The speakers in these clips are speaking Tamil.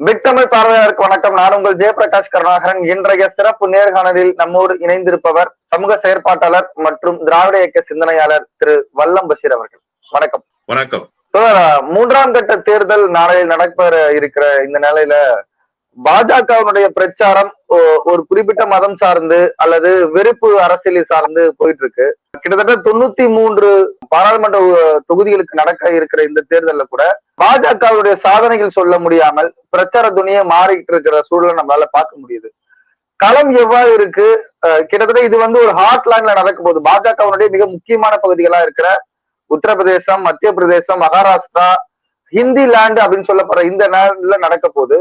பிக் தமிழ் பார்வையாளருக்கு வணக்கம். நான் உங்கள் ஜெயபிரகாஷ் கருணாகரன். இன்றைய சிறப்பு நேர்காணலில் நம்மோடு இணைந்திருப்பவர் சமூக செயற்பாட்டாளர் மற்றும் திராவிட இயக்க சிந்தனையாளர் திரு வல்லம் பஷீர் அவர்கள். வணக்கம். வணக்கம். மூன்றாம் கட்ட தேர்தல் நாளையில் நடப்பெற இருக்கிற இந்த நிலையில பாஜகவினுடைய பிரச்சாரம் ஒரு குறிப்பிட்ட மதம் சார்ந்து அல்லது வெறுப்பு அரசியலை சார்ந்து போயிட்டு இருக்கு கிட்டத்தட்ட தொண்ணூத்தி மூன்று பாராளுமன்ற தொகுதிகளுக்கு நடக்க இருக்கிற இந்த தேர்தல்ல கூட பாஜகவுடைய சாதனைகள் சொல்ல முடியாமல் பிரச்சார துணியை மாறிக்கிட்டு இருக்கிற சூழலை நம்மளால பார்க்க முடியுது. களம் எவ்வாறு இருக்கு? கிட்டத்தட்ட இது வந்து ஒரு ஹாட் லைன்ல நடக்க போகுது. பாஜகவினுடைய மிக முக்கியமான பகுதிகளா இருக்கிற உத்தரப்பிரதேசம் மத்திய பிரதேசம் மகாராஷ்டிரா ஹிந்தி லேண்ட் அப்படின்னு சொல்லப்படுற இந்த நேரத்துல நடக்க போகுது.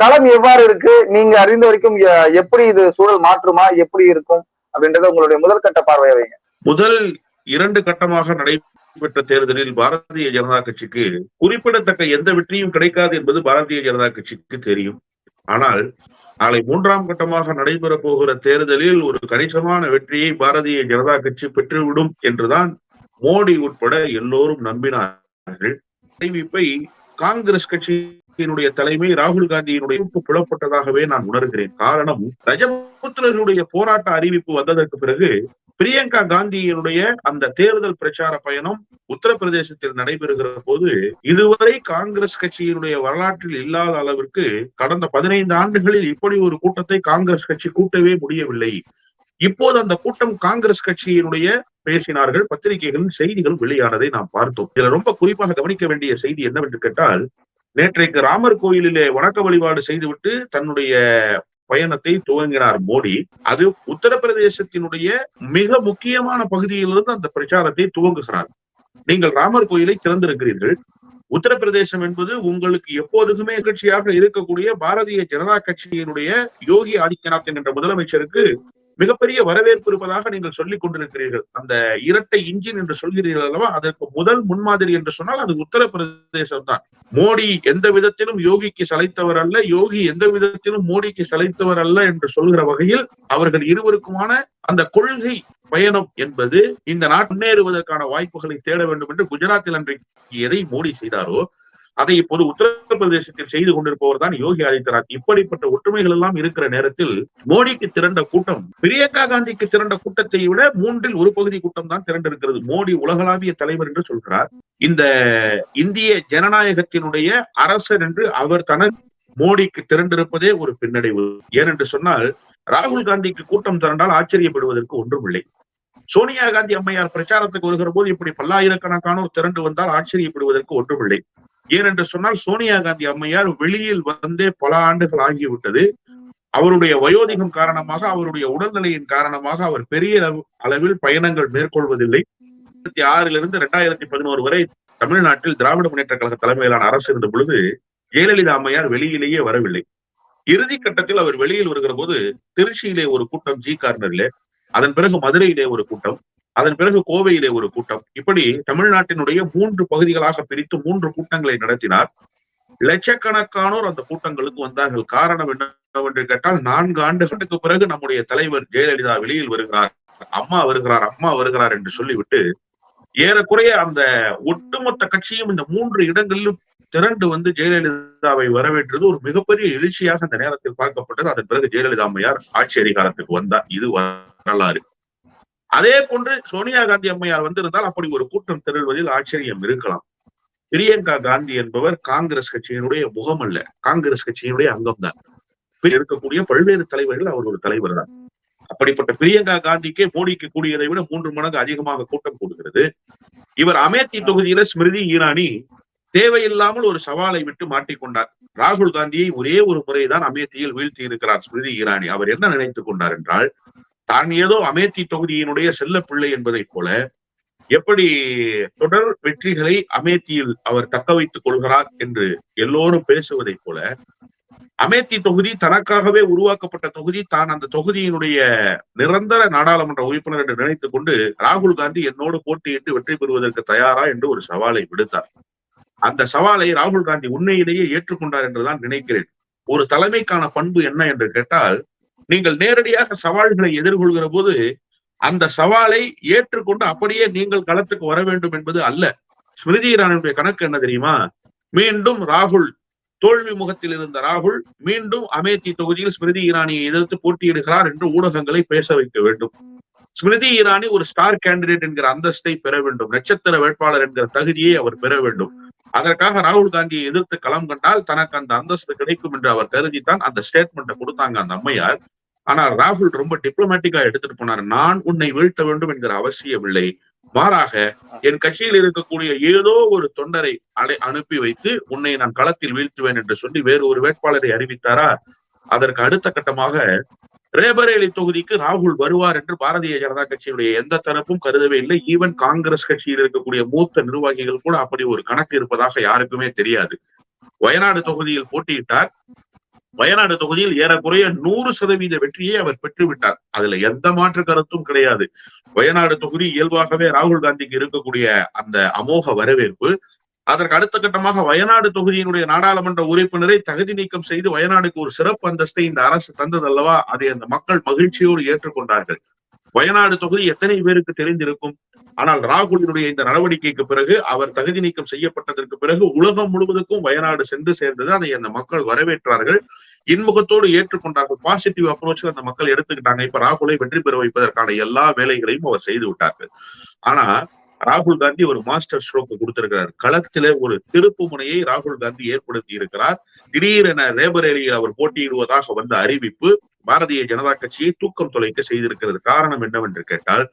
களம் எவ்வாறு இருக்கு? நீங்க அறிந்த வரைக்கும் எப்படி இது சூழல் மாற்றுமா? எப்படி இருக்கும்? அப்படின்றத உங்களுடைய முதற்கட்ட பார்வையை வைங்க. முதல் இரண்டு கட்டமாக நடைபெற்ற தேர்தலில் பாரதிய ஜனதா கட்சிக்கு குறிப்பிடத்தக்க எந்த வெற்றியும் கிடைக்காது என்பது பாரதிய ஜனதா கட்சிக்கு தெரியும். ஆனால் நாளை மூன்றாம் கட்டமாக நடைபெற போகிற தேர்தலில் ஒரு கணிசமான வெற்றியை பாரதிய ஜனதா கட்சி பெற்றுவிடும் என்றுதான் மோடி உட்பட எல்லோரும் நம்பினார்கள். அறிவிப்பை காங்கிரஸ் கட்சி கட்சியினுடைய தலைமை ராகுல் காந்தியினுடைய புலப்பட்டதாகவே நான் உணர்கிறேன். காரணம் ரஜபுத்திரர்களுடைய போராட்ட அறிவிப்பு வந்ததற்கு பிறகு பிரியங்கா காந்தியினுடைய அந்த தேர்தல் பிரச்சார பயணம் உத்தரப்பிரதேசத்தில் நடைபெறுகிற போது இதுவரை காங்கிரஸ் கட்சியினுடைய வரலாற்றில் இல்லாத அளவிற்கு கடந்த பதினைந்து ஆண்டுகளில் இப்படி ஒரு கூட்டத்தை காங்கிரஸ் கட்சி கூட்டவே முடியவில்லை. இப்போது அந்த கூட்டம் காங்கிரஸ் கட்சியினுடைய பேசினார்கள் பத்திரிகைகளின் செய்திகள் வெளியானதை நாம் பார்த்தோம். இதுல ரொம்ப குறிப்பாக கவனிக்க வேண்டிய செய்தி என்னவென்று கேட்டால் நேற்றைக்கு ராமர் கோயிலிலே வணக்க வழிபாடு செய்துவிட்டு தன்னுடைய பயணத்தை துவங்கினார் மோடி. அது உத்தரப்பிரதேசத்தினுடைய மிக முக்கியமான பகுதியிலிருந்து அந்த பிரச்சாரத்தை துவங்குகிறார். நீங்கள் ராமர் கோயிலை திறந்திருக்கிறீர்கள். உத்தரப்பிரதேசம் என்பது உங்களுக்கு எப்போதுமே கட்சியாக இருக்கக்கூடிய பாரதிய ஜனதா கட்சியினுடைய யோகி ஆதித்யநாத் என்ற முதலமைச்சருக்கு மிகப்பெரிய வரவேற்பு இருப்பதாக நீங்கள் சொல்லிக் கொண்டிருக்கிறீர்கள். அந்த இரட்டை இன்ஜின் என்று சொல்கிறீர்கள் அல்லவா? அதற்கு முதல் முன்மாதிரி என்று சொன்னால் அது உத்தரப்பிரதேசம் தான் மோடி எந்த விதத்திலும் யோகிக்கு சளைத்தவர் அல்ல யோகி எந்த விதத்திலும் மோடிக்கு சளைத்தவர் அல்ல என்று சொல்கிற வகையில் அவர்கள் இருவருக்குமான அந்த கொள்கை பயணம் என்பது இந்த நாட்டு முன்னேறுவதற்கான வாய்ப்புகளை தேட வேண்டும் என்று குஜராத்தில் அன்றைக்கு எதை மோடி செய்தாரோ அதை இப்போது உத்தரப்பிரதேசத்தில் செய்து கொண்டிருப்பவர் தான் யோகி ஆதித்யநாத். இப்படிப்பட்ட ஒற்றுமைகள் எல்லாம் இருக்கிற நேரத்தில் மோடிக்கு திரண்ட கூட்டம் பிரியங்கா காந்திக்கு திரண்ட கூட்டத்தை விட மூன்றில் ஒரு பகுதி கூட்டம் தான் திரண்டிருக்கிறது மோடி உலகளாவிய தலைவர் என்று சொல்கிறார். இந்த இந்திய ஜனநாயகத்தினுடைய அரசர் என்று அவர் தன மோடிக்கு திரண்டிருப்பதே ஒரு பின்னடைவு. ஏனென்று சொன்னால் ராகுல் காந்திக்கு கூட்டம் திரண்டால் ஆச்சரியப்படுவதற்கு ஒன்றுமில்லை சோனியா காந்தி அம்மையார் பிரச்சாரத்துக்கு வருகிற போது இப்படி பல்லாயிரக்கணக்கானோர் திரண்டு வந்தால் ஆச்சரியப்படுவதற்கு ஒன்றுமில்லை ஏனென்று சொன்னால் சோனியா காந்தி அம்மையார் வெளியில் வந்தே பல ஆண்டுகள் ஆகிவிட்டது. அவருடைய வயோதிகம் காரணமாக அவருடைய உடல்நிலையின் காரணமாக அவர் பெரிய அளவு- அளவில் பயணங்கள் மேற்கொள்வதில்லை. ரெண்டாயிரத்தி ஆறிலிருந்து ரெண்டாயிரத்தி பதினோரு வரை தமிழ்நாட்டில் திராவிட முன்னேற்ற கழக தலைமையிலான அரசு இருந்த பொழுது ஜெயலலிதா அம்மையார் வெளியிலேயே வரவில்லை. இறுதி கட்டத்தில் அவர் வெளியில் வருகிற போது திருச்சியிலே ஒரு கூட்டம் ஜி கார்னர்ல அதன் பிறகு மதுரையிலே ஒரு கூட்டம். அதன் பிறகு கோவையிலே ஒரு கூட்டம். இப்படி தமிழ்நாட்டினுடைய மூன்று பகுதிகளாக பிரித்து மூன்று கூட்டங்களை நடத்தினார். லட்சக்கணக்கானோர் அந்த கூட்டங்களுக்கு வந்தார்கள். காரணம் என்னவென்று கேட்டால் நான்கு ஆண்டுகளுக்கு பிறகு நம்முடைய தலைவர் ஜெயலலிதா வெளியில் வருகிறார் அம்மா வருகிறார் அம்மா வருகிறார் என்று சொல்லிவிட்டு ஏறக்குறைய அந்த ஒட்டுமொத்த கட்சியும் இந்த மூன்று இடங்களிலும் திரண்டு வந்து ஜெயலலிதாவை வரவேற்றது ஒரு மிகப்பெரிய எழுச்சியாக அந்த நேரத்தில் பார்க்கப்பட்டது. அதன் பிறகு ஜெயலலிதா அம்மையார் ஆட்சி அதிகாரத்துக்கு வந்தார். இது வரலாறு. அதே போன்று சோனியா காந்தி அம்மையார் வந்திருந்தால் அப்படி ஒரு கூட்டம் திரள்வதில் ஆச்சரியம் இருக்கலாம். பிரியங்கா காந்தி என்பவர் காங்கிரஸ் கட்சியினுடைய முகம் அல்ல. காங்கிரஸ் கட்சியினுடைய அங்கம்தான். இருக்கக்கூடிய பல்வேறு தலைவர்கள் அவர் ஒரு தலைவர் தான். அப்படிப்பட்ட பிரியங்கா காந்திக்கே மோடிக்கு கூடியதை விட மூன்று மடங்கு அதிகமாக கூட்டம் கூடுகிறது. இவர் அமேத்தி தொகுதியில ஸ்மிருதி ஈரானி தேவையில்லாமல் ஒரு சவாலை விட்டு மாட்டிக்கொண்டார். ராகுல் காந்தியை ஒரே ஒரு முறைதான் அமேத்தியில் வீழ்த்தி இருக்கிறார் ஸ்மிருதி ஈரானி அவர் என்ன நினைத்துக் கொண்டார் என்றால் தான் ஏதோ அமேத்தி தொகுதியினுடைய செல்ல பிள்ளை என்பதைப் போல எப்படி தொடர் வெற்றிகளை அமேத்தியில் அவர் தக்க வைத்துக் கொள்கிறார் என்று எல்லோரும் பேசுவதைப் போல அமேத்தி தொகுதி தனக்காகவே உருவாக்கப்பட்ட தொகுதி தான் அந்த தொகுதியினுடைய நிரந்தர நாடாளுமன்ற உறுப்பினர் என்று நினைத்துக் கொண்டு ராகுல் காந்தி என்னோடு போட்டியிட்டு வெற்றி பெறுவதற்கு தயாரா என்று ஒரு சவாலை விடுத்தார். அந்த சவாலை ராகுல் காந்தி உண்மையிலேயே ஏற்றுக்கொண்டார் என்றுதான் நினைக்கிறேன். ஒரு தலைமைக்கான பண்பு என்ன என்று கேட்டால் நீங்கள் நேரடியாக சவால்களை எதிர்கொள்கிற போது அந்த சவாலை ஏற்றுக்கொண்டு அப்படியே நீங்கள் களத்துக்கு வர வேண்டும் என்பது அல்ல. ஸ்மிருதி இரானுடைய கணக்கு என்ன தெரியுமா? மீண்டும் ராகுல் தோல்வி முகத்தில் இருந்த ராகுல் மீண்டும் அமேத்தி தொகுதியில் ஸ்மிருதி இரானியை எதிர்த்து போட்டியிடுகிறார் என்று ஊடகங்களை பேச வைக்க வேண்டும். ஸ்மிருதி இரானி ஒரு ஸ்டார் கேண்டிடேட் என்கிற அந்தஸ்தை பெற வேண்டும். நட்சத்திர வேட்பாளர் என்கிற தகுதியை அவர் பெற வேண்டும். அதற்காக ராகுல் காந்தியை எதிர்த்து களம் கண்டால் தனக்கு அந்த அந்தஸ்து கிடைக்கும் என்று அவர் கருதித்தான் அந்த ஸ்டேட்மெண்ட்டை கொடுத்தாங்க அந்த அம்மையார். ஆனால் ராகுல் ரொம்ப டிப்ளமேட்டிக்கா எடுத்துட்டு போனார். நான் உன்னை வீழ்த்த வேண்டும் என்கிற அவசியம் இல்லை. மாறாக என் கட்சியில் இருக்கக்கூடிய ஏதோ ஒரு தொண்டரை அடை அனுப்பி வைத்து உன்னை நான் களத்தில் வீழ்த்துவேன் என்று சொல்லி வேறு ஒரு வேட்பாளரை அறிவித்தாரா? அதற்கு அடுத்த கட்டமாக ரேபரேலி தொகுதிக்கு ராகுல் வருவார் என்று பாரதிய ஜனதா கட்சியுடைய எந்த தரப்பும் கருதவே இல்லை. ஈவன் காங்கிரஸ் கட்சியில் இருக்கக்கூடிய மூத்த நிர்வாகிகள் கூட அப்படி ஒரு கணக்கு இருப்பதாக யாருக்குமே தெரியாது. வயநாடு தொகுதியில் போட்டியிட்டார். வயநாடு தொகுதியில் ஏறக்குறைய நூறு சதவீத வெற்றியை அவர் பெற்றுவிட்டார். அதுல எந்த மாற்று கருத்தும் கிடையாது. வயநாடு தொகுதி இயல்பாகவே ராகுல் காந்திக்கு இருக்கக்கூடிய அந்த அமோக வரவேற்பு அதற்கு அடுத்த கட்டமாக வயநாடு தொகுதியினுடைய நாடாளுமன்ற உறுப்பினரை தகுதி நீக்கம் செய்து வயநாடுக்கு ஒரு சிறப்பு அந்தஸ்தை இந்த அரசு தந்ததல்லவா? அதை அந்த மக்கள் மகிழ்ச்சியோடு ஏற்றுக்கொண்டார்கள். வயநாடு தொகுதி எத்தனை பேருக்கு தெரிந்திருக்கும்? ஆனால் ராகுலினுடைய இந்த நடவடிக்கைக்கு பிறகு அவர் தகுதி நீக்கம் செய்யப்பட்டதற்கு பிறகு உலகம் முழுவதுக்கும் வயநாடு சென்று சேர்ந்தது. அதை அந்த மக்கள் வரவேற்றார்கள். இன்முகத்தோடு ஏற்றுக்கொண்டார்கள். பாசிட்டிவ் அப்ரோச் அந்த மக்கள் எடுத்துக்கிட்டாங்க. இப்ப ராகுலை வெற்றி பெற வைப்பதற்கான எல்லா வேலைகளையும் அவர் செய்து விட்டார்கள். ஆனா ராகுல் காந்தி ஒரு மாஸ்டர் ஸ்ட்ரோக் கொடுத்திருக்கிறார். களத்திலே ஒரு திருப்பு முனையை ராகுல் காந்தி ஏற்படுத்தி இருக்கிறார். திடீரென ரேபரேலியில் அவர் போட்டியிடுவதாக வந்த அறிவிப்பு பாரதிய ஜனதா கட்சியை தூக்கம் தொலைக்க செய்திருக்கிறது. காரணம் என்னவென்று கேட்டால்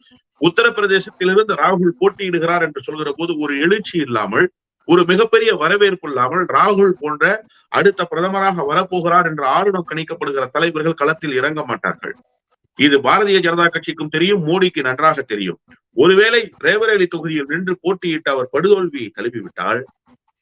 உத்தரப்பிரதேசத்திலிருந்து ராகுல் போட்டியிடுகிறார் என்று சொல்கிற போது ஒரு எழுச்சி இல்லாமல் ஒரு மிகப்பெரிய வரவேற்பு இல்லாமல் ராகுல் போன்ற அடுத்த பிரதமராக வரப்போகிறார் என்று ஆளுநர் கணிக்கப்படுகிற தலைவர்கள் களத்தில் இறங்க மாட்டார்கள். இது பாரதிய ஜனதா கட்சிக்கும் தெரியும் மோடிக்கு நன்றாக தெரியும். ஒருவேளை ரேவரேலி தொகுதியில் நின்று போட்டியிட்டு அவர் படுதோல்வியை தழுவிவிட்டால்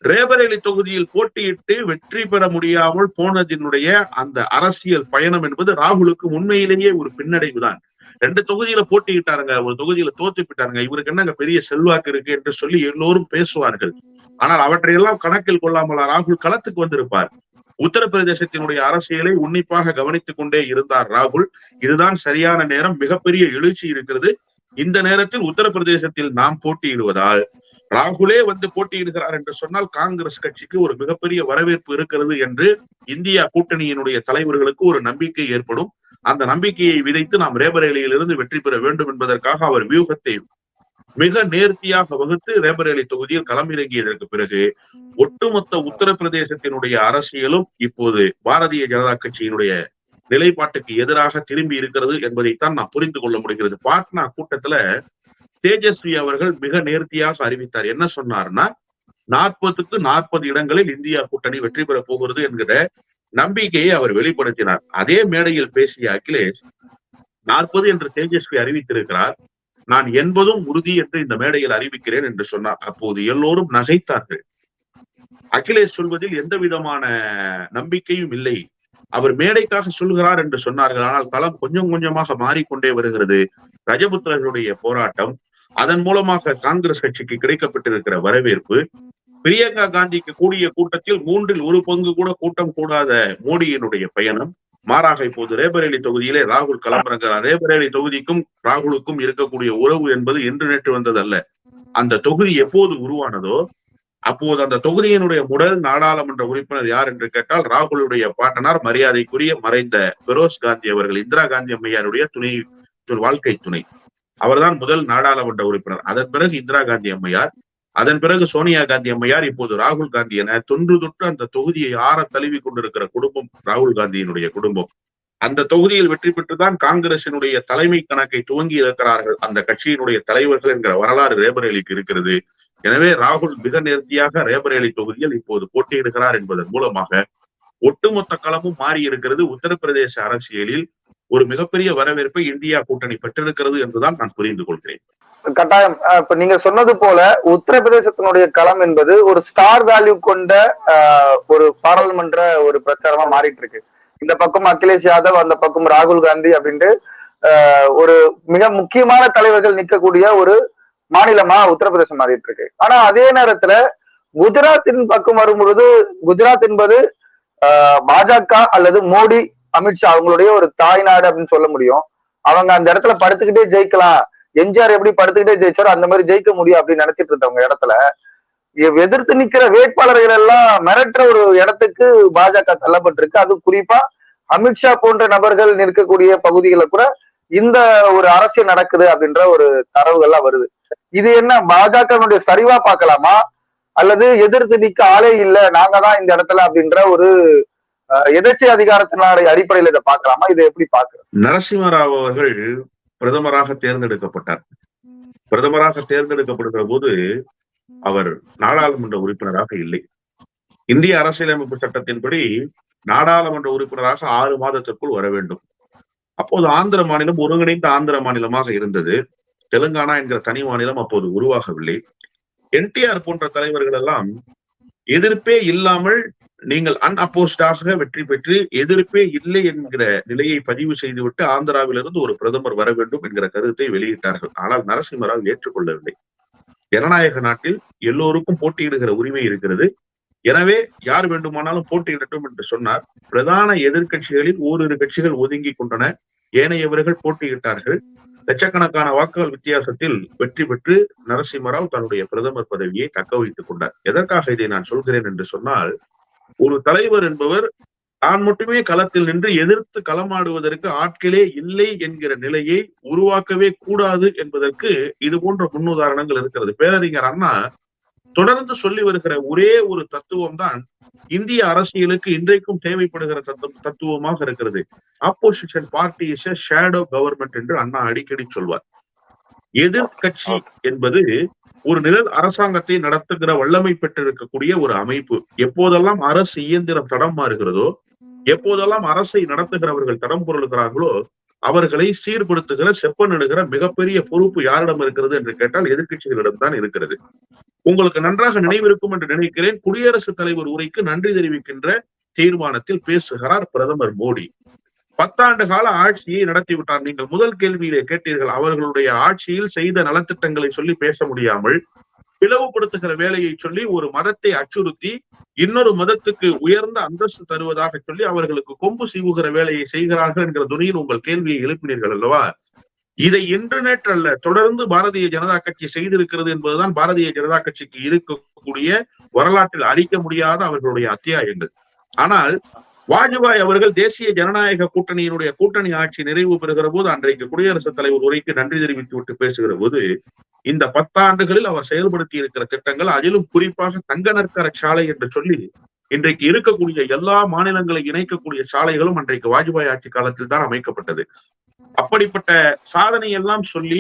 ரேபரேலி தொகுதியில் போட்டியிட்டு வெற்றி பெற முடியாமல் போனதினுடைய அந்த அரசியல் பயணம் என்பது ராகுலுக்கு உண்மையிலேயே ஒரு பின்னடைவு தான் ரெண்டு தொகுதியில போட்டியிட்டாருங்க ஒரு தொகுதியில தோத்து விட்டாருங்க இவருக்கு என்னங்க பெரிய செல்வாக்கு இருக்கு என்று சொல்லி எல்லோரும் பேசுவார்கள். ஆனால் அவற்றையெல்லாம் கணக்கில் கொள்ளாமல் ராகுல் களத்துக்கு வந்திருப்பார். உத்தரப்பிரதேசத்தினுடைய அரசியலை உன்னிப்பாக கவனித்துக் கொண்டே இருந்தார் ராகுல். இதுதான் சரியான நேரம் மிகப்பெரிய எழுச்சி இருக்கிறது. இந்த நேரத்தில் உத்தரப்பிரதேசத்தில் நாம் போட்டியிடுவதால் ராகுலே வந்து போட்டியிடுகிறார் என்று சொன்னால் காங்கிரஸ் கட்சிக்கு ஒரு மிகப்பெரிய வரவேற்பு இருக்கிறது என்று இந்தியா கூட்டணியினுடைய தலைவர்களுக்கு ஒரு நம்பிக்கை ஏற்படும். அந்த நம்பிக்கையை விதைத்து நாம் ரேபரேலியிலிருந்து வெற்றி பெற வேண்டும் என்பதற்காக அவர் வியூகத்தை மிக நேர்த்தியாக வகுத்து ரேபரேலி தொகுதியில் களமிறங்கியதற்கு பிறகு ஒட்டுமொத்த உத்தரப்பிரதேசத்தினுடைய அரசியலும் இப்போது பாரதிய ஜனதா கட்சியினுடைய நிலைப்பாட்டுக்கு எதிராக திரும்பி இருக்கிறது என்பதைத்தான் நான் புரிந்து கொள்ள முடிகிறது. பாட்னா கூட்டத்துல தேஜஸ்வி அவர்கள் மிக நேர்த்தியாக அறிவித்தார். என்ன சொன்னார்னா நாற்பதுக்கு நாற்பது இடங்களில் இந்தியா கூட்டணி வெற்றி பெற போகிறது என்கிற நம்பிக்கையை அவர் வெளிப்படுத்தினார். அதே மேடையில் பேசிய அகிலேஷ் நாற்பது என்று தேஜஸ்வி அறிவித்திருக்கிறார் நான் எண்பதும் உறுதி என்று இந்த மேடையில் அறிவிக்கிறேன் என்று சொன்னார். அப்போது எல்லோரும் நகைத்தார்கள். அகிலேஷ் சொல்வதில் எந்த விதமான நம்பிக்கையும் இல்லை. அவர் மேடைக்காக சொல்கிறார் என்று சொன்னார்கள். ஆனால் களம் கொஞ்சம் கொஞ்சமாக மாறிக்கொண்டே வருகிறது. ரஜபுத்திரர்களுடைய போராட்டம் அதன் மூலமாக காங்கிரஸ் கட்சிக்கு கிடைக்கப்பட்டிருக்கிற வரவேற்பு பிரியங்கா காந்திக்கு கூடிய கூட்டத்தில் மூன்றில் ஒரு பங்கு கூட கூட்டம் கூடாத மோடியினுடைய பயணம். மாறாக இப்போது ரேபரேலி தொகுதியிலே ராகுல் களமிறங்குகிறார். ரேபரேலி தொகுதிக்கும் ராகுலுக்கும் இருக்கக்கூடிய உறவு என்பது இன்று நேற்று வந்ததல்ல. அந்த தொகுதி எப்போது உருவானதோ அப்போது அந்த தொகுதியினுடைய முதல் நாடாளுமன்ற உறுப்பினர் யார் என்று கேட்டால் ராகுலுடைய பாட்டனார் மரியாதைக்குரிய மறைந்த பெரோஸ் காந்தி அவர்கள் இந்திரா காந்தி அம்மையாருடைய துணை வாழ்க்கை துணை. அவர்தான் முதல் நாடாளுமன்ற உறுப்பினர். அதன் பிறகு இந்திரா காந்தி அம்மையார். அதன் பிறகு சோனியா காந்தி அம்மையார் இப்போது ராகுல் காந்தி என தொன்று தொட்டு அந்த தொகுதியை ஆற தழுவி கொண்டிருக்கிற குடும்பம் ராகுல் காந்தியினுடைய குடும்பம். அந்த தொகுதியில் வெற்றி பெற்றுதான் காங்கிரசினுடைய தலைமை கணக்கை துவங்கி இருக்கிறார்கள். அந்த கட்சியினுடைய தலைவர்கள் என்கிற வரலாறு ரேபரேலிக்கு இருக்கிறது. எனவே ராகுல் மிக நேர்த்தியாக ரேபரேலி தொகுதியில் இப்போது போட்டியிடுகிறார் என்பதன் மூலமாக ஒட்டுமொத்த களமும் மாறி இருக்கிறது உத்தரப்பிரதேச அரசியலில் ஒரு மிகப்பெரிய வரவேற்பை இந்தியா கூட்டணி பெற்றிருக்கிறது என்றுதான் நான் புரிந்து கொள்கிறேன். கட்டாயம். இப்ப நீங்க சொன்னது போல உத்தரப்பிரதேசத்தினுடைய களம் என்பது ஒரு ஸ்டார் வேல்யூ கொண்ட ஒரு பாராளுமன்ற ஒரு பிரச்சாரமா மாறிட்டு இருக்கு இந்த பக்கம் அகிலேஷ் யாதவ் அந்த பக்கம் ராகுல் காந்தி அப்படின்ட்டு ஒரு மிக முக்கியமான தலைவர்கள் நிற்கக்கூடிய ஒரு மாநிலமா உத்தரப்பிரதேசம் மாறிட்டு இருக்கு ஆனா அதே நேரத்துல குஜராத்தின் பக்கம் வரும்பொழுது குஜராத் என்பது பாஜக அல்லது மோடி அமித்ஷா அவங்களுடைய ஒரு தாய்நாடு அப்படின்னு சொல்ல முடியும். அவங்க அந்த இடத்துல படுத்துக்கிட்டே ஜெயிக்கலாம். எம்ஜிஆர் எப்படி படுத்துக்கிட்டே ஜெயிச்சாரோ அந்த மாதிரி ஜெயிக்க முடியும் அப்படின்னு நினைச்சிட்டு இருந்தவங்க இடத்துல. எதிர்த்து நிக்கிற வேட்பாளர்கள் எல்லாம் மிரட்டுற ஒரு இடத்துக்கு பாஜக தள்ளப்பட்டிருக்கு. அது குறிப்பா அமித்ஷா போன்ற நபர்கள் நிற்கக்கூடிய பகுதிகளை கூட இந்த ஒரு அரசியல் நடக்குது அப்படின்ற ஒரு தரவுகள்லாம் வருது. இது என்ன பாஜகனுடைய சரிவா பார்க்கலாமா? அல்லது எதிர்த்து நிக்க ஆளே இல்ல நாங்க தான் இந்த இடத்துல அப்படின்ற ஒரு எதிர்ச்சி அதிகாரத்தினால அதிகாரத்தினுடைய அடிப்படையில இதை பார்க்கலாமா? இதை எப்படி பாக்குறது நரசிம்மராவ் அவர்கள் பிரதமராக தேர்ந்தெடுக்கப்பட்டார். பிரதமராக தேர்ந்தெடுக்கப்படுகிற போது அவர் நாடாளுமன்ற உறுப்பினராக இல்லை. இந்திய அரசியலமைப்பு சட்டத்தின்படி நாடாளுமன்ற உறுப்பினராக ஆறு மாதத்திற்குள் வர வேண்டும். அப்போது ஆந்திர மாநிலம் ஒருங்கிணைந்த ஆந்திர மாநிலமாக இருந்தது. தெலுங்கானா என்கிற தனி மாநிலம் அப்போது உருவாகவில்லை. என்டிஆர் போன்ற தலைவர்கள் எல்லாம் எதிர்ப்பே இல்லாமல் நீங்கள் அன்அப்போஸ்டாக வெற்றி பெற்று எதிர்ப்பே இல்லை என்கிற நிலையை பதிவு செய்துவிட்டு ஆந்திராவிலிருந்து ஒரு பிரதமர் வர வேண்டும் என்கிற கருத்தை வெளியிட்டார்கள். ஆனால் நரசிம்மராவ் ஏற்றுக்கொள்ளவில்லை. ஜனநாயக நாட்டில் எல்லோருக்கும் போட்டியிடுகிற உரிமை இருக்கிறது. எனவே யார் வேண்டுமானாலும் போட்டியிடட்டும் என்று சொன்னார். பிரதான எதிர்க்கட்சிகளில் ஓரிரு கட்சிகள் ஒதுங்கி கொண்டன. ஏனையவர்கள் போட்டியிட்டார்கள். லட்சக்கணக்கான வாக்குகள் வித்தியாசத்தில் வெற்றி பெற்று நரசிம்மராவ் தன்னுடைய பிரதமர் பதவியை தக்க வைத்துக் கொண்டார். எதற்காக இதை நான் சொல்கிறேன் என்று சொன்னால் ஒரு தலைவர் என்பவர் தான் மட்டுமே களத்தில் நின்று எதிர்த்து களமாடுவதற்கு ஆட்களே இல்லை என்கிற நிலையை உருவாக்கவே கூடாது என்பதற்கு இது போன்ற முன்னுதாரணங்கள் இருக்கிறது. பேரறிஞர் அண்ணா தொடர்ந்து சொல்லி வருகிற ஒரே ஒரு தத்துவம் தான் இந்திய அரசியலுக்கு இன்றைக்கும் தேவைப்படுகிற தத்துவ தத்துவமாக இருக்கிறது. Opposition party is shadow government என்று அண்ணா அடிக்கடி சொல்வார். எதிர்கட்சி என்பது ஒரு நிழல் அரசாங்கத்தை நடத்துகிற வல்லமை பெற்றிருக்கக்கூடிய ஒரு அமைப்பு. எப்போதெல்லாம் அரசு இயந்திரம் தடம் மாறுகிறதோ எப்போதெல்லாம் அரசை நடத்துகிறவர்கள் தடம் பொருளுகிறார்களோ அவர்களை சீர்படுத்துகிற செப்பனிடுகிற மிகப்பெரிய பொறுப்பு யாரிடம் இருக்கிறது என்று கேட்டால் எதிர்க்கட்சிகளிடம் தான் இருக்கிறது. உங்களுக்கு நன்றாக நினைவிருக்கும் என்று நினைக்கிறேன் குடியரசுத் தலைவர் உரைக்கு நன்றி தெரிவிக்கின்ற தீர்மானத்தில் பேசுகிறார் பிரதமர் மோடி. பத்தாண்டு கால ஆட்சியை நடத்திவிட்டார் நீங்கள் முதல் கேள்வியிலே கேட்டீர்கள் அவர்களுடைய ஆட்சியில் செய்த நலத்திட்டங்களை சொல்லி பேச முடியாமல் பிளவுபடுத்துகிற வேலையை சொல்லி ஒரு மதத்தை அச்சுறுத்தி இன்னொரு மதத்துக்கு உயர்ந்த அந்தஸ்து தருவதாக சொல்லி அவர்களுக்கு கொம்பு சீவுகிற வேலையை செய்கிறார்கள் என்கிற துணியில் உங்கள் கேள்வியை எழுப்பினீர்கள் அல்லவா? இதை இன்டர்நெட் அல்ல தொடர்ந்து பாரதிய ஜனதா கட்சி செய்திருக்கிறது என்பதுதான் பாரதிய ஜனதா கட்சிக்கு இருக்கக்கூடிய வரலாற்றில் அழிக்க முடியாத அவர்களுடைய அத்தியாயங்கள். ஆனால் வாஜ்பாய் அவர்கள் தேசிய ஜனநாயக கூட்டணியினுடைய கூட்டணி ஆட்சி நிறைவு பெறுகிற போது அன்றைக்கு குடியரசுத் தலைவர் உரைக்கு நன்றி தெரிவித்து விட்டு பேசுகிற போது இந்த பத்தாண்டுகளில் அவர் செயல்படுத்தி இருக்கிற திட்டங்கள் அதிலும் குறிப்பாக தங்க நற்கர சாலை என்று சொல்லி இன்றைக்கு இருக்கக்கூடிய எல்லா மாநிலங்களை இணைக்கக்கூடிய சாலைகளும் அன்றைக்கு வாஜ்பாய் ஆட்சி காலத்தில் தான் அமைக்கப்பட்டது. அப்படிப்பட்ட சாதனை எல்லாம் சொல்லி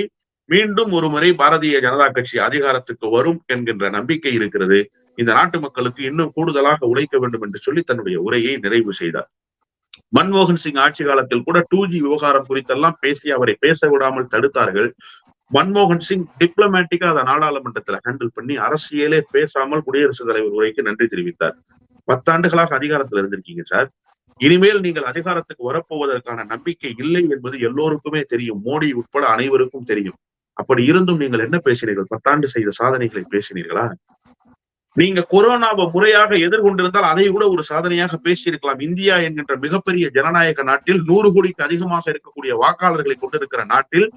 மீண்டும் ஒரு முறை பாரதிய ஜனதா கட்சி அதிகாரத்துக்கு வரும் என்கின்ற நம்பிக்கை இருக்கிறது. இந்த நாட்டு மக்களுக்கு இன்னும் கூடுதலாக உழைக்க வேண்டும் என்று சொல்லி தன்னுடைய உரையை நிறைவு செய்தார். மன்மோகன் சிங் ஆட்சி காலத்தில் கூட டூ ஜி விவகாரம் குறித்தெல்லாம் பேசி அவரை பேச விடாமல் தடுத்தார்கள். மன்மோகன் சிங் டிப்ளமேட்டிக்கா அதை நாடாளுமன்றத்துல ஹேண்டில் பண்ணி அரசியலே பேசாமல் குடியரசுத் தலைவர் உரைக்கு நன்றி தெரிவித்தார். பத்தாண்டுகளாக அதிகாரத்தில் இருந்திருக்கீங்க சார். இனிமேல் நீங்கள் அதிகாரத்துக்கு வரப்போவதற்கான நம்பிக்கை இல்லை என்பது எல்லோருக்குமே தெரியும். மோடி உட்பட அனைவருக்கும் தெரியும். அப்படி இருந்தும் நீங்கள் என்ன பேசினீர்கள்? பத்தாண்டு செய்த சாதனைகளை பேசினீர்களா? நீங்க கொரோனாவை முறையாக எதிர்கொண்டிருந்தால் அதை கூட ஒரு சாதனையாக பேசியிருக்கலாம். இந்தியா என்கின்ற மிகப்பெரிய ஜனநாயக நாட்டில் நூறு கோடிக்கு அதிகமாக இருக்கக்கூடிய வாக்காளர்களை கொண்டிருக்கிற நாட்டில்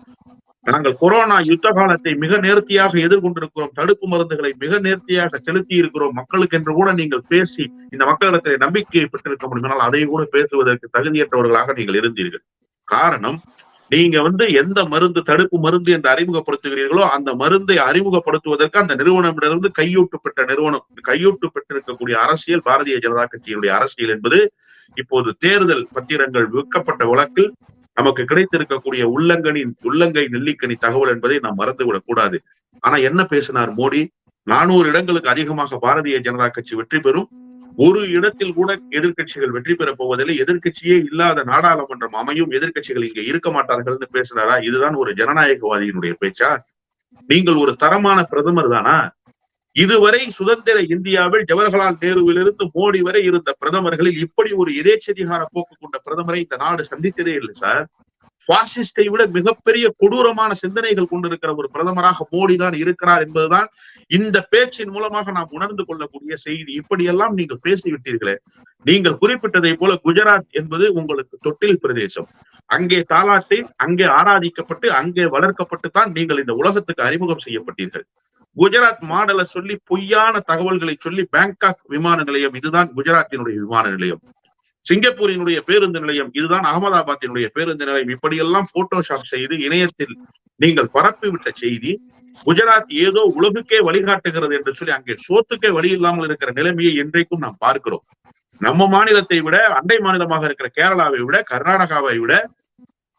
நாங்கள் கொரோனா யுத்த காலத்தை மிக நேர்த்தியாக எதிர்கொண்டிருக்கிறோம். தடுப்பு மருந்துகளை மிக நேர்த்தியாக செலுத்தி இருக்கிறோம் மக்களுக்கு என்று கூட நீங்கள் பேசி இந்த மக்களிடத்திலே நம்பிக்கையை பெற்றிருக்க முடியுமானால் அதை கூட பேசுவதற்கு தகுதியற்றவர்களாக நீங்கள் இருந்தீர்கள். காரணம் நீங்க வந்து எந்த மருந்து தடுப்பு மருந்து என்று அறிமுகப்படுத்துகிறீர்களோ அந்த மருந்தை அறிமுகப்படுத்துவதற்கு அந்த நிறுவனமிடமிருந்து கையூட்டு பெற்ற நிறுவனம். கையூட்டு பெற்றிருக்கக்கூடிய அரசியல் பாரதிய ஜனதா கட்சியினுடைய அரசியல் என்பது இப்போது தேர்தல் பத்திரங்கள் விற்கப்பட்ட வழக்கில் நமக்கு கிடைத்திருக்கக்கூடிய உள்ளங்கனின் உள்ளங்கை நெல்லிக்கனி தகவல் என்பதை நாம் மறந்துவிடக் கூடாது. ஆனா என்ன பேசினார் மோடி? நானூறு இடங்களுக்கு அதிகமாக பாரதிய ஜனதா கட்சி வெற்றி பெறும். ஒரு இடத்தில் கூட எதிர்க்கட்சிகள் வெற்றி பெறப் போவதில்லை. எதிர்கட்சியே இல்லாத நாடாளுமன்றம் அமையும். எதிர்கட்சிகள் இங்க இருக்க மாட்டார்கள்னு பேசுனாரா இதுதான் ஒரு ஜனநாயகவாதியினுடைய பேச்சா? நீங்கள் ஒரு தரமான பிரதமர் தானா? இதுவரை சுதந்திர இந்தியாவில் ஜவஹர்லால் நேருவிலிருந்து மோடி வரை இருந்த பிரதமர்களில் இப்படி ஒரு எதேச்சதிகார போக்கு கொண்ட பிரதமரை இந்த நாடு சந்தித்ததே இல்லை சார். பாசிஸ்டை விட மிகப்பெரிய கொடூரமான சிந்தனைகள் கொண்டிருக்கிற ஒரு பிரதமராக மோடி தான் இருக்கிறார் என்பதுதான் இந்த பேச்சின் மூலமாக நாம் உணர்ந்து கொள்ளக்கூடிய செய்தி. இப்படியெல்லாம் நீங்கள் பேசிவிட்டீர்களே. நீங்கள் குறிப்பிட்டதை போல குஜராத் என்பது உங்களுக்கு தொட்டில் பிரதேசம். அங்கே தாலாட்டி அங்கே ஆராதிக்கப்பட்டு அங்கே வளர்க்கப்பட்டு தான் நீங்கள் இந்த உலகத்துக்கு அறிமுகம் செய்யப்பட்டீர்கள். குஜராத் மாடலை சொல்லி பொய்யான தகவல்களை சொல்லி பேங்காக் விமான நிலையம் இதுதான் குஜராத்தினுடைய விமான நிலையம். சிங்கப்பூரினுடைய பேருந்து நிலையம் இதுதான் அகமதாபாத்தினுடைய பேருந்து நிலையம். இப்படியெல்லாம் போட்டோஷாப் செய்து இணையத்தில் நீங்கள் பரப்பிவிட்ட செய்தி குஜராத் ஏதோ உலகுக்கே வழிகாட்டுகிறது என்று சொல்லி அங்கே சோத்துக்கே வழி இல்லாமல் இருக்கிற நிலைமையை இன்றைக்கும் நாம் பார்க்கிறோம். நம்ம மாநிலத்தை விட அண்டை மாநிலமாக இருக்கிற கேரளாவை விட கர்நாடகாவை விட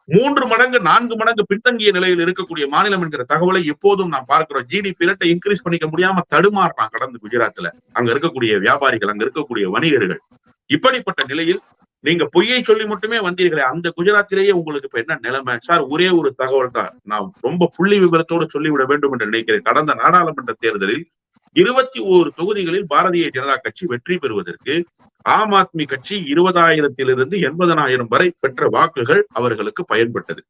மூன்று மடங்கு நான்கு மடங்கு பின்தங்கிய நிலையில் இருக்கக்கூடிய மாநிலம் என்கிற தகவலை எப்போதும் நாம் பார்க்கிறோம். ஜிடிபி ரேட்டை இன்க்ரீஸ் பண்ணிக்க முடியாம தடுமாறுறான் கடந்து குஜராத்ல அங்க இருக்கக்கூடிய வியாபாரிகள் அங்க இருக்கக்கூடிய வணிகர்கள். இப்படிப்பட்ட நிலையில் நீங்க பொய்யை சொல்லி மட்டுமே வந்தீர்களே அந்த குஜராத்திலேயே உங்களுக்கு இப்ப என்ன நிலைமை? சார் ஒரே ஒரு தகவல் தான். நான் ரொம்ப புள்ளி விவரத்தோடு சொல்லிவிட வேண்டும் என்று நினைக்கிறேன். கடந்த நாடாளுமன்ற தேர்தலில் இருபத்தி ஓரு தொகுதிகளில் பாரதிய ஜனதா கட்சி வெற்றி பெறுவதற்கு ஆம் ஆத்மி கட்சி இருபதாயிரத்திலிருந்து எண்பதனாயிரம் வரை பெற்ற வாக்குகள் அவர்களுக்கு பயன்பட்டது.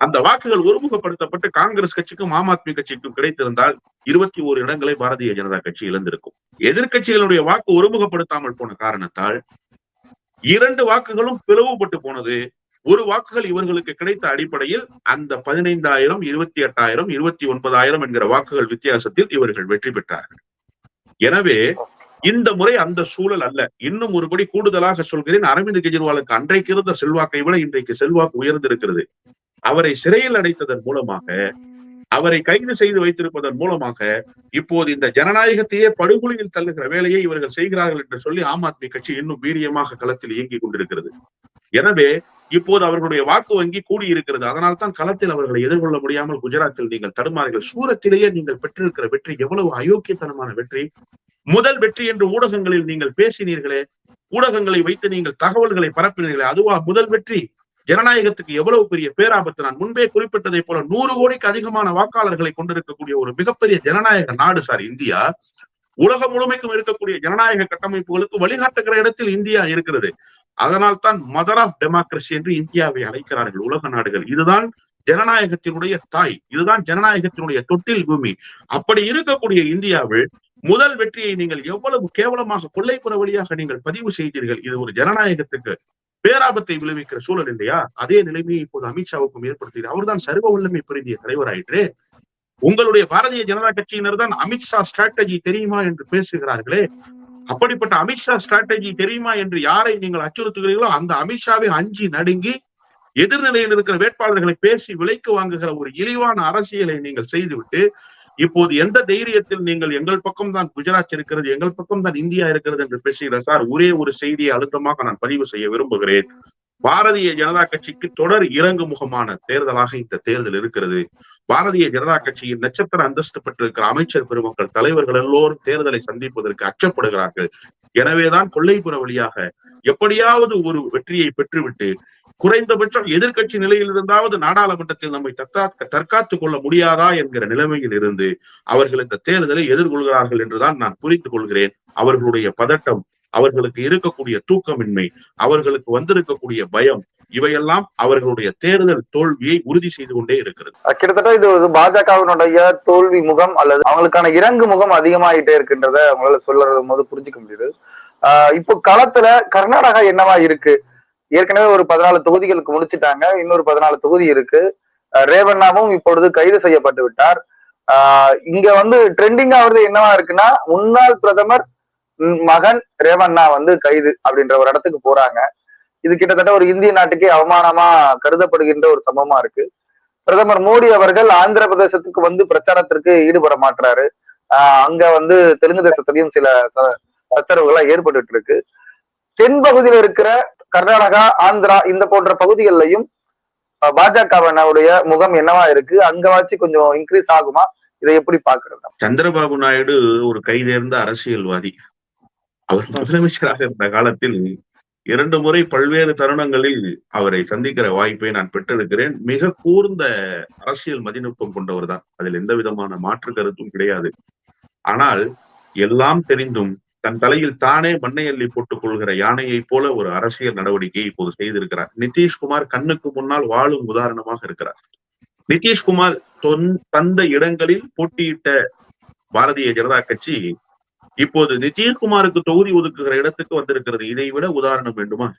அந்த வாக்குகள் ஒருமுகப்படுத்தப்பட்டு காங்கிரஸ் கட்சிக்கும் ஆம் ஆத்மி கட்சிக்கும் கிடைத்திருந்தால் இருபத்தி ஓரு இடங்களை பாரதிய ஜனதா கட்சி இழந்திருக்கும். எதிர்க்கட்சிகளுடைய வாக்கு ஒருமுகப்படுத்தாமல் போன காரணத்தால் இரண்டு வாக்குகளும் பிளவுபட்டு போனது. ஒரு வாக்குகள் இவர்களுக்கு கிடைத்த அடிப்படையில் அந்த பதினைந்தாயிரம் இருபத்தி எட்டாயிரம் இருபத்தி ஒன்பதாயிரம் என்கிற வாக்குகள் வித்தியாசத்தில் இவர்கள் வெற்றி பெற்றார்கள். எனவே இந்த முறை அந்த சூழல் அல்ல. இன்னும் ஒருபடி கூடுதலாக சொல்கிறேன். அரவிந்த் கெஜ்ரிவாலுக்கு அன்றைக்கு இருந்த செல்வாக்கை விட இன்றைக்கு செல்வாக்கு உயர்ந்திருக்கிறது. அவரை சிறையில் அடைத்ததன் மூலமாக அவரை கைது செய்து வைத்திருப்பதன் மூலமாக இப்போது இந்த ஜனநாயகத்தையே படுகொலியில் தள்ளுகிற வேலையை இவர்கள் செய்கிறார்கள் என்று சொல்லி ஆம் ஆத்மி கட்சி இன்னும் வீரியமாக களத்தில் இயங்கிக் கொண்டிருக்கிறது. எனவே இப்போது அவர்களுடைய வாக்கு வங்கி கூடியிருக்கிறது. அதனால் தான் களத்தில் அவர்களை எதிர்கொள்ள முடியாமல் குஜராத்தில் நீங்கள் தடுமாறுங்கள் சூரத்திலேயே நீங்கள் பெற்றிருக்கிற வெற்றி எவ்வளவு அயோக்கியத்தனமான வெற்றி. முதல் வெற்றி என்று ஊடகங்களில் நீங்கள் பேசினீர்களே ஊடகங்களை வைத்து நீங்கள் தகவல்களை பரப்பினீர்களே அதுவா முதல் வெற்றி? ஜனநாயகத்துக்கு எவ்வளவு பெரிய பேராபத்து நான் முன்பே குறிப்பிட்டதை போல நூறு கோடிக்கு அதிகமான வாக்காளர்களை கொண்டிருக்கக்கூடிய ஒரு மிகப்பெரிய ஜனநாயக நாடு சார் இந்தியா. உலகம் முழுமைக்கும் இருக்கக்கூடிய ஜனநாயக கட்டமைப்புகளுக்கு வழிகாட்டுகிற இடத்தில் இந்தியா இருக்கிறது. அதனால் தான் மதர் ஆஃப் டெமோக்ரஸி என்று இந்தியாவை அழைக்கிறார்கள் உலக நாடுகள். இதுதான் ஜனநாயகத்தினுடைய தாய். இதுதான் ஜனநாயகத்தினுடைய தொட்டில் பூமி. அப்படி இருக்கக்கூடிய இந்தியாவில் முதல் வெற்றியை நீங்கள் எவ்வளவு கேவலமாக கொள்ளைப்புற வழியாக நீங்கள் பதிவு செய்தீர்கள்? இது ஒரு ஜனநாயகத்துக்கு பேராபத்தை விளைவிக்கிற சூழல் இல்லையா? அதே நிலைமையை இப்போது அமித்ஷாவுக்கும் ஏற்படுத்தியது. அவர்தான் சர்வ வல்லமை பொருந்திய தலைவராயிற்று. உங்களுடைய பாரதிய ஜனதா கட்சியினர் தான் அமித்ஷா ஸ்ட்ராட்டஜி தெரியுமா என்று பேசுகிறார்களே? அப்படிப்பட்ட அமித்ஷா ஸ்ட்ராட்டஜி தெரியுமா என்று யாரை நீங்கள் அச்சுறுத்துகிறீர்களோ அந்த அமித்ஷாவை அஞ்சி நடுங்கி எதிர்நிலையில் இருக்கிற வேட்பாளர்களை பேசி விலைக்கு வாங்குகிற ஒரு இழிவான அரசியலை நீங்கள் செய்துவிட்டு இப்போது எந்த தைரியத்தில் நீங்கள் எங்கள் பக்கம் தான் குஜராத் இருக்கிறது எங்கள் பக்கம் தான் இந்தியா இருக்கிறது என்று பேசுகிற சார் ஒரே ஒரு செய்தியை அழுத்தமாக நான் பதிவு செய்ய விரும்புகிறேன். பாரதிய ஜனதா கட்சிக்கு தொடர் இறங்கு முகமான தேர்தலாக இந்த தேர்தல் இருக்கிறது. பாரதிய ஜனதா கட்சியின் நட்சத்திர அந்தஸ்து பெற்றிருக்கிற அமைச்சர் பெருமக்கள் தலைவர்கள் எல்லோரும் தேர்தலை சந்திப்பதற்கு அச்சப்படுகிறார்கள். எனவேதான் கொள்ளைப்புற வழியாக எப்படியாவது ஒரு வெற்றியை பெற்றுவிட்டு குறைந்தபட்சம் எதிர்கட்சி நிலையில் இருந்தாவது நாடாளுமன்றத்தில் நம்மை தற்கா தற்காத்துக் கொள்ள முடியாதா என்கிற நிலைமையில் இருந்து அவர்கள் இந்த தேர்தலை எதிர்கொள்கிறார்கள் என்றுதான் நான் புரிந்து கொள்கிறேன். அவர்களுடைய பதட்டம் அவர்களுக்கு இருக்கக்கூடிய தூக்கமின்மை அவர்களுக்கு வந்திருக்கக்கூடிய பயம் இவையெல்லாம் அவர்களுடைய தேர்தல் தோல்வியை உறுதி செய்து கொண்டே இருக்கிறது. கிட்டத்தட்ட இது பாஜகவினுடைய தோல்வி முகம் அல்லது அவங்களுக்கான இறங்கு முகம் அதிகமாயிட்டே இருக்கின்றத அவங்களால சொல்லுறது போது புரிஞ்சுக்க முடியுது. ஆஹ் இப்போ களத்துல கர்நாடகா என்னவா இருக்கு? ஏற்கனவே ஒரு பதினாலு தொகுதிகளுக்கு முடிச்சிட்டாங்க. இன்னொரு பதினாலு தொகுதி இருக்கு. ரேவண்ணாவும் இப்பொழுது கைது செய்யப்பட்டு விட்டார். ஆஹ் இங்க வந்து ட்ரெண்டிங் ஆகுறது என்னவா இருக்குன்னா முன்னாள் பிரதமர் மகன் ரேவண்ணா வந்து கைது அப்படின்ற ஒரு இடத்துக்கு போறாங்க. இது கிட்டத்தட்ட ஒரு இந்திய நாட்டுக்கே அவமானமா கருதப்படுகின்ற ஒரு சம்பவமா இருக்கு. பிரதமர் மோடி அவர்கள் ஆந்திர பிரதேசத்துக்கு வந்து பிரச்சாரத்திற்கு ஈடுபட மாட்டாரு ஆஹ் அங்க வந்து தெலுங்கு தேசத்திலையும் சில ச- சச்சரவுகள்லாம் ஏற்பட்டுட்டு இருக்கு. தென்பகுதியில இருக்கிற கர்நாடகா ஆந்திரா இந்த போன்ற பகுதிகளிலையும் பாஜகவினுடைய முகம் என்னவா இருக்கு? அங்க வச்சு கொஞ்சம் இன்க்ரீஸ் ஆகுமா? இதை எப்படி பாக்குறது சந்திரபாபு நாயுடு ஒரு கைதேர்ந்த அரசியல்வாதி. அவர் முதலமைச்சராக இருந்த காலத்தில் இரண்டு முறை பல்வேறு தருணங்களில் அவரை சந்திக்கிற வாய்ப்பை நான் பெற்றிருக்கிறேன். மிக கூர்ந்த அரசியல் மதிநுட்பம் கொண்டவர் தான் அதில் எந்த விதமான மாற்று கருத்தும் கிடையாது. ஆனால் எல்லாம் தெரிந்தும் தன் தலையில் தானே மண்ணை அள்ளி போட்டுக் கொள்கிற யானையைப் போல ஒரு அரசியல் நடவடிக்கையை இப்போது செய்திருக்கிறார். நிதிஷ்குமார் கண்ணுக்கு முன்னால் வாழும் உதாரணமாக இருக்கிறார். நிதிஷ்குமார் தொன் தந்த இடங்களில் போட்டியிட்ட பாரதிய ஜனதா கட்சி இப்போது நிதிஷ்குமாருக்கு தொகுதி ஒதுக்குகிற இடத்துக்கு வந்திருக்கிறது. இதை விட உதாரணம் வேண்டுமா?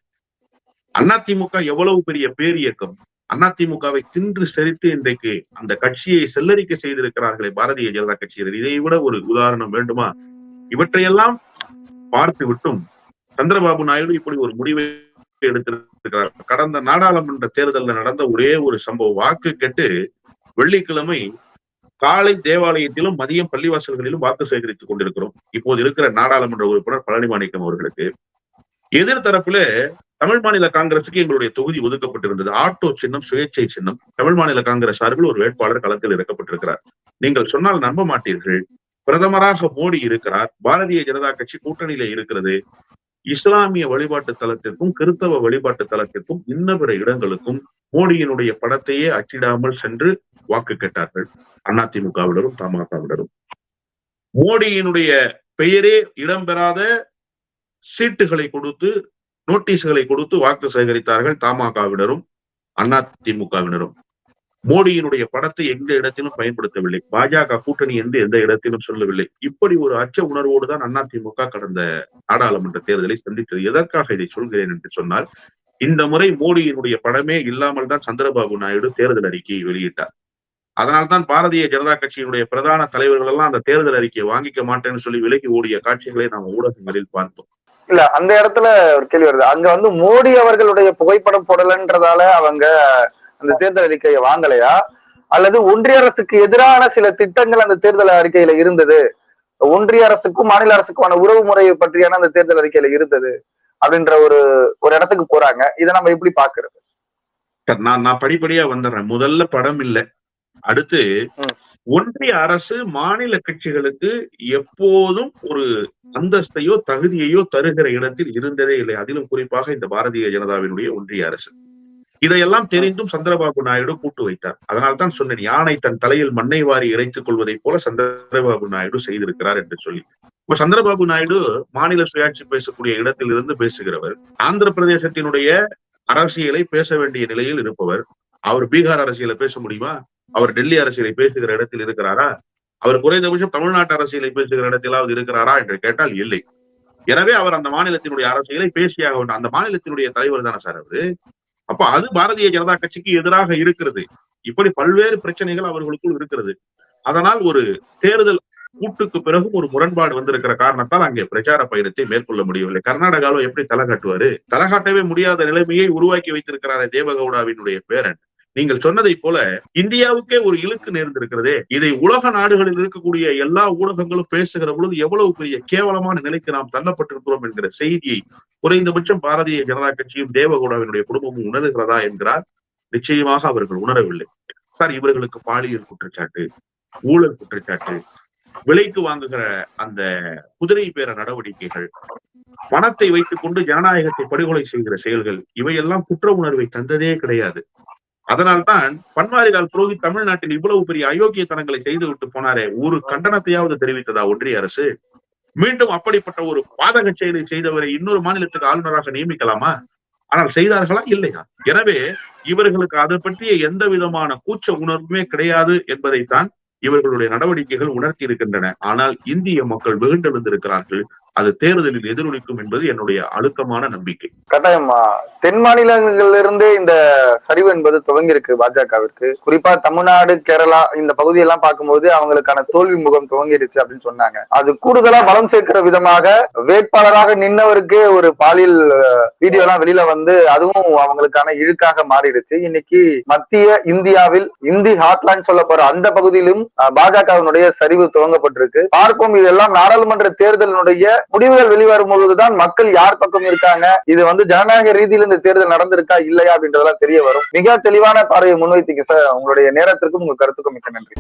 அதிமுக எவ்வளவு பெரிய பேர் இயக்கம்? அதிமுகவை தின்று செறித்து இன்றைக்கு அந்த கட்சியை செல்லரிக்க செய்திருக்கிறார்களே பாரதிய ஜனதா கட்சியினர். இதை விட ஒரு உதாரணம் வேண்டுமா? இவற்றையெல்லாம் பார்த்து விட்டும் சந்திரபாபு நாயுடு இப்படி ஒரு முடிவை எடுத்திருக்கிறார். கடந்த நாடாளுமன்ற தேர்தலில் நடந்த ஒரே ஒரு சம்பவம். வாக்கு கேட்டு வெள்ளிக்கிழமை காலை தேவாலயத்திலும் மதியம் பள்ளிவாசல்களிலும் வாக்கு சேகரித்துக் கொண்டிருக்கிறோம். இப்போது இருக்கிற நாடாளுமன்ற உறுப்பினர் பழனி மாணிக்கம் அவர்களுக்கு எதிர்த்தரப்புல தமிழ் மாநில காங்கிரசுக்கு எங்களுடைய தொகுதி ஒதுக்கப்பட்டிருந்தது. ஆட்டோ சின்னம் சுயேட்சை சின்னம். தமிழ் மாநில காங்கிரஸ் சார்பில் ஒரு வேட்பாளர் களத்தில் இறக்கப்பட்டிருக்கிறார். நீங்கள் சொன்னால் நம்ப மாட்டீர்கள். பிரதமராக மோடி இருக்கிறார் பாரதிய ஜனதா கட்சி கூட்டணியில இருக்கிறது இஸ்லாமிய வழிபாட்டு தலத்திற்கும் கிறிஸ்தவ வழிபாட்டு தலத்திற்கும் இன்ன பிற இடங்களுக்கும் மோடியினுடைய படத்தையே அச்சிடாமல் சென்று வாக்கு கேட்டார்கள். அதிமுகவினரும் தமாகவினரும். மோடியினுடைய பெயரே இடம்பெறாத சீட்டுகளை கொடுத்து நோட்டீஸ்களை கொடுத்து வாக்கு சேகரித்தார்கள் தமாகவினரும் அதிமுகவினரும். மோடியினுடைய படத்தை எந்த இடத்திலும் பயன்படுத்தவில்லை. பாஜக கூட்டணி என்று எந்த இடத்திலும் சொல்லவில்லை. இப்படி ஒரு அச்ச உணர்வோடு தான் அதிமுக கடந்த நாடாளுமன்ற தேர்தலை சந்தித்தது. எதற்காக இதை சொல்கிறேன் என்று சொன்னால் இந்த முறை மோடியினுடைய படமே இல்லாமல் தான் சந்திரபாபு நாயுடு தேர்தல் அறிக்கையை வெளியிட்டார். அதனால்தான் பாரதிய ஜனதா கட்சியினுடைய பிரதான தலைவர்கள் எல்லாம் அந்த தேர்தல் அறிக்கையை வாங்கிக்க மாட்டேன்னு சொல்லி விலகி ஓடிய காட்சிகளை நாம் ஊடகங்களில் பார்த்தோம். இல்ல அந்த இடத்துல ஒரு கேள்வி வருது. அங்க வந்து மோடி அவர்களுடைய புகைப்படம் போடலன்றதால அவங்க அந்த தேர்தல் அறிக்கையை வாங்கலையா? அல்லது ஒன்றிய அரசுக்கு எதிரான சில திட்டங்கள் அந்த தேர்தல் அறிக்கையில இருந்தது? ஒன்றிய அரசுக்கும் மாநில அரசுக்குமான உறவு முறையை பற்றியான அந்த தேர்தல் அறிக்கையில இருந்தது அப்படின்ற ஒரு ஒரு இடத்துக்கு போறாங்க. இதை நம்ம எப்படி பாக்குறது நான் நான் படிப்படியா வந்துடுறேன். முதல்ல படம் இல்ல. அடுத்து. ஒன்றிய அரசு மாநில கட்சிகளுக்கு எப்போதும் ஒரு அந்தஸ்தையோ தகுதியையோ தருகிற இடத்தில் இருந்ததே இல்லை. அதிலும் குறிப்பாக இந்த பாரதிய ஜனதாவினுடைய ஒன்றிய அரசு. இதையெல்லாம் தெரிந்தும் சந்திரபாபு நாயுடு கூட்டு வைத்தார். அதனால்தான் சொன்னேன் யானை தன் தலையில் மண்ணை வாரி இறைத்துக் கொள்வதைப் போல சந்திரபாபு நாயுடு செய்திருக்கிறார் என்று சொல்லி. இப்ப சந்திரபாபு நாயுடு மாநில சுயாட்சி பேசக்கூடிய இடத்தில் இருந்து பேசுகிறவர் ஆந்திர பிரதேசத்தினுடைய அரசியலை பேச வேண்டிய நிலையில் இருப்பவர் அவர் பீகார் அரசியலை பேச முடியுமா? அவர் டெல்லி அரசியலை பேசுகிற இடத்தில் இருக்கிறாரா? அவர் குறைந்தபட்சம் தமிழ்நாட்டு அரசியலை பேசுகிற இடத்திலாவது இருக்கிறாரா என்று கேட்டால் இல்லை. எனவே அவர் அந்த மாநிலத்தினுடைய அரசியலை பேசியாக வேண்டும் அந்த மாநிலத்தினுடைய தலைவர் தானே சார் அவரு? அப்ப அது பாரதிய ஜனதா கட்சிக்கு எதிராக இருக்கிறது. இப்படி பல்வேறு பிரச்சனைகள் அவர்களுக்குள் இருக்கிறது. அதனால் ஒரு தேர்தல் கூட்டுக்கு பிறகும் ஒரு முரண்பாடு வந்திருக்கிற காரணத்தால் அங்கே பிரச்சார பயணத்தை மேற்கொள்ள முடியவில்லை. கர்நாடகாவில் எப்படி தலை காட்டுவாரு? தலை காட்டவே முடியாத நிலைமையை உருவாக்கி வைத்திருக்கிறாரே தேவகவுடாவினுடைய பேரன். நீங்கள் சொன்னதை போல இந்தியாவுக்கே ஒரு இழுக்கு நேர்ந்திருக்கிறதே. இதை உலக நாடுகளில் இருக்கக்கூடிய எல்லா ஊடகங்களும் பேசுகிற பொழுது எவ்வளவு பெரிய கேவலமான நிலைக்கு நாம் தள்ளப்பட்டிருக்கிறோம் என்கிற செய்தியை குறைந்தபட்சம் பாரதிய ஜனதா கட்சியும் தேவகவுடாவினுடைய குடும்பமும் உணர்கிறதா என்கிறார். நிச்சயமாக அவர்கள் உணரவில்லை. சார் இவர்களுக்கு பாலியல் குற்றச்சாட்டு ஊழல் குற்றச்சாட்டு விலைக்கு வாங்குகிற அந்த குதிரை பேர நடவடிக்கைகள் பணத்தை வைத்துக் கொண்டு ஜனநாயகத்தை படுகொலை செய்கிற செயல்கள் இவையெல்லாம் குற்ற உணர்வை தந்ததே கிடையாது. அதனால்தான் பன்வாரிலால் புரோஹித் தமிழ்நாட்டில் இவ்வளவு பெரிய அயோக்கியத்தனங்களை செய்து விட்டு போனாரே ஒரு கண்டனத்தையாவது தெரிவித்ததா ஒன்றிய அரசு? மீண்டும் அப்படிப்பட்ட ஒரு பாதக செயலை செய்தவரை இன்னொரு மாநிலத்துக்கு ஆளுநராக நியமிக்கலாமா? ஆனால் செய்தார்களா இல்லையா? எனவே இவர்களுக்கு அதை பற்றிய எந்த விதமான கூச்ச உணர்வுமே கிடையாது என்பதைத்தான் இவர்களுடைய நடவடிக்கைகள் உணர்த்தி இருக்கின்றன. ஆனால் இந்திய மக்கள் வெகுண்டெழுந்திருக்கிறார்கள். அது தேர்தலில் எதிரொலிக்கும் என்பது என்னுடைய அழுத்தமான நம்பிக்கை. கட்டாயமா. தென் மாநிலங்களிலிருந்தே இந்த சரிவு என்பது துவங்கியிருக்கு பாஜகவிற்கு. குறிப்பா தமிழ்நாடு கேரளா இந்த பகுதியெல்லாம் பார்க்கும்போது அவங்களுக்கான தோல்வி முகம் துவங்கிடுச்சு அப்படின்னு சொன்னாங்க. அது கூடுதலா பலம் சேர்க்கிற விதமாக வேட்பாளராக நின்றவருக்கே ஒரு பாலியல் வீடியோ எல்லாம் வெளியில வந்து அதுவும் அவங்களுக்கான இழுக்காக மாறிடுச்சு. இன்னைக்கு மத்திய இந்தியாவில் இந்தி ஹாட்லாண்ட் சொல்ல போற அந்த பகுதியிலும் பாஜகவினுடைய சரிவு துவங்கப்பட்டிருக்கு. பார்ப்போம் இதெல்லாம் நாடாளுமன்ற தேர்தலினுடைய முடிவுகள் வெளிவரும் பொழுதுதான் மக்கள் யார் பக்கம் இருக்காங்க இது வந்து ஜனநாயக ரீதியில் இந்த தேர்தல் நடந்திருக்கா இல்லையா அப்படின்றதெல்லாம் தெரிய வரும். மிக தெளிவான பார்வையை முன்வைத்தீங்க சார். உங்களுடைய நேரத்திற்கும் உங்க கருத்துக்கும் மிக்க நன்றி.